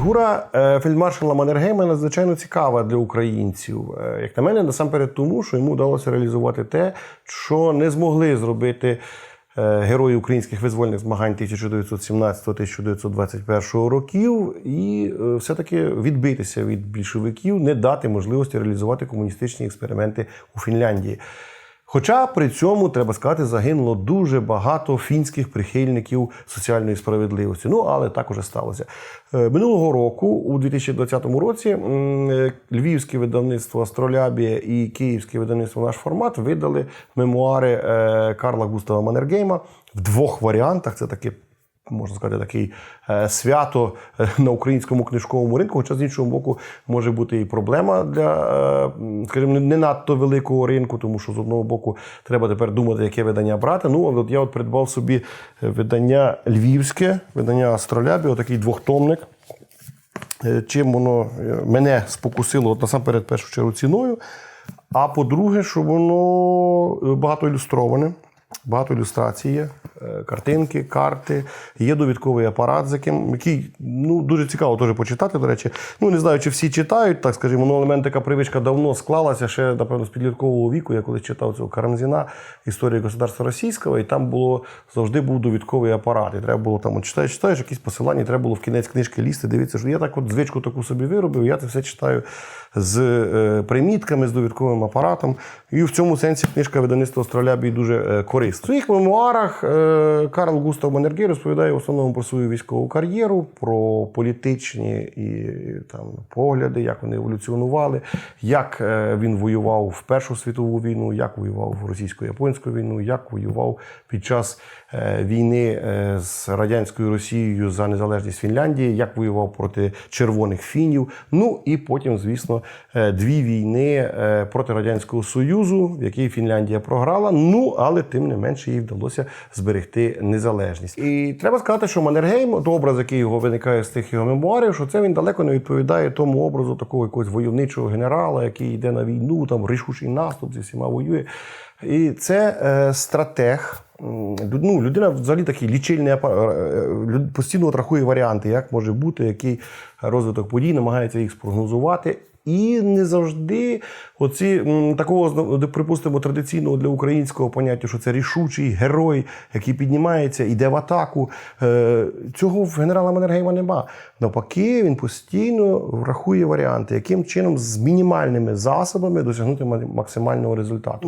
Фігура е, фельдмаршала Маннергейма надзвичайно цікава для українців. Е, Як на мене, насамперед тому, що йому вдалося реалізувати те, що не змогли зробити е, герої українських визвольних змагань 1917-1921 років, і все-таки відбитися від більшовиків, не дати можливості реалізувати комуністичні експерименти у Фінляндії. Хоча при цьому треба сказати, загинуло дуже багато фінських прихильників соціальної справедливості. Ну але так уже сталося. Е, Минулого року, у 2020 році, е, львівське видавництво Астролябія і київське видавництво наш формат видали мемуари е, Карла Густава Маннергейма в двох варіантах. Це таке можна сказати, такий е, свято е, на українському книжковому ринку. Хоча з іншого боку може бути і проблема для, е, скажімо, не- надто великого ринку, тому що з одного боку треба тепер думати, яке видання брати. Ну, от я от придбав собі видання львівське, видання Астролябі, отакий двохтомник. Чим воно мене спокусило от насамперед першу чергу ціною. А по-друге, що воно багато ілюстроване, багато ілюстрацій є, картинки, карти, є довідковий апарат, з яким який ну, дуже цікаво теж почитати. До речі, ну не знаю, чи всі читають, так скажімо, ну, але така привичка давно склалася ще, напевно, з підліткового віку. Я колись читав цього Карамзіна історію государства російського, і там було завжди був довідковий апарат. І треба було там, от читаєш, читаєш якісь посилання, треба було в кінець книжки лізти, дивитися, що я так от звичку таку собі виробив. Я це все читаю з е, примітками, з довідковим апаратом. І в цьому сенсі книжка видавництва Астролябії дуже е, корисна. В своїх мемуарах е, Карл Густав Маннергей розповідає в основному про свою військову кар'єру, про політичні і там погляди, як вони еволюціонували, як е, він воював в Першу світову війну, як воював в російсько-японську війну, як воював під час е, війни е, з радянською Росією за незалежність Фінляндії, як воював проти червоних фінів. Ну і потім, звісно, дві війни проти радянського союзу, в якій Фінляндія програла. Ну але тим не менше їй вдалося зберегти незалежність. І треба сказати, що Маннергейм, то образ, який його виникає з тих його мемуарів, що це він далеко не відповідає тому образу такого якогось войовничого генерала, який йде на війну, там рішучий наступ зі всіма воює. І це е, стратег. Ну, людина взагалі такий лічильний апарат, постійно от рахує варіанти, як може бути, який розвиток подій, намагається їх спрогнозувати. І не завжди оці такого припустимо традиційного для українського поняття, що це рішучий герой, який піднімається, йде в атаку. Е, цього в генерала Маннергейма нема. Навпаки, він постійно врахує варіанти, яким чином з мінімальними засобами досягнути максимального результату.